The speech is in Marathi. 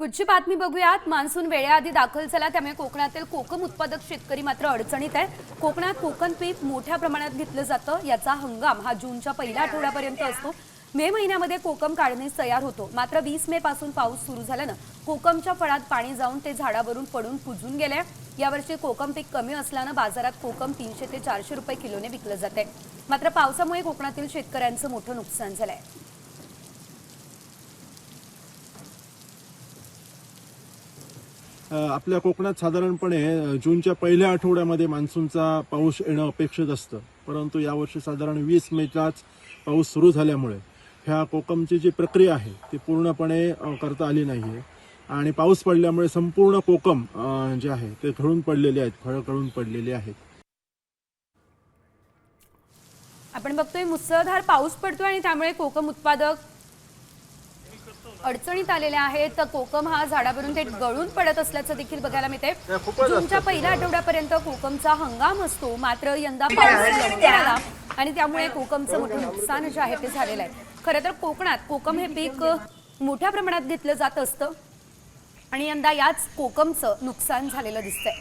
पुढची बातमी बघूयात. मान्सून वेळेआधी दाखल झाला त्यामुळे कोकणातील कोकम उत्पादक शेतकरी मात्र अडचणीत आहे कोकणात कोकण पीक मोठ्या प्रमाणात घेतलं जातं याचा हंगाम हा जूनच्या पहिल्या आठवड्यापर्यंत असतो. मे महिन्यामध्ये कोकम काढणीस तयार होतो. मात्र वीस मे पासून पाऊस सुरू झाल्यानं कोकमच्या फळात पाणी जाऊन ते झाडावरून पडून कुजून गेले यावर्षी कोकम पीक कमी असल्यानं बाजारात कोकम तीनशे ते चारशे रुपये किलोने विकलं जाते मात्र पावसामुळे कोकणातील शेतकऱ्यांचं मोठं नुकसान झालंय. आपल्या कोकणात साधारणपणे जूनच्या पहिल्या आठवड्यामध्ये मान्सूनचा पाऊस येणं अपेक्षित असतं. परंतु यावर्षी साधारण वीस मेचाच पाऊस सुरू झाल्यामुळे ह्या कोकमची जी प्रक्रिया आहे ती पूर्णपणे करता आली नाही आहे आणि पाऊस पडल्यामुळे संपूर्ण कोकम जे आहे ते घडून पडलेले आहेत फळं गळून पडलेले आहेत. आपण बघतोय मुसळधार पाऊस पडतोय आणि त्यामुळे कोकम उत्पादक अडचणीत आलेले आहेत. तर कोकम हा झाडावरून ते गळून पडत असल्याचं देखील बघायला मिळते जूनच्या पहिल्या आठवड्यापर्यंत कोकमचा हंगाम असतो. मात्र यंदा पाऊस आला आणि त्यामुळे कोकमचं मोठं नुकसान जे आहे ते झालेलं आहे. खरं तर कोकणात कोकम हे पीक मोठ्या प्रमाणात घेतलं जात असतं आणि यंदा याच कोकमचं नुकसान झालेलं दिसतंय.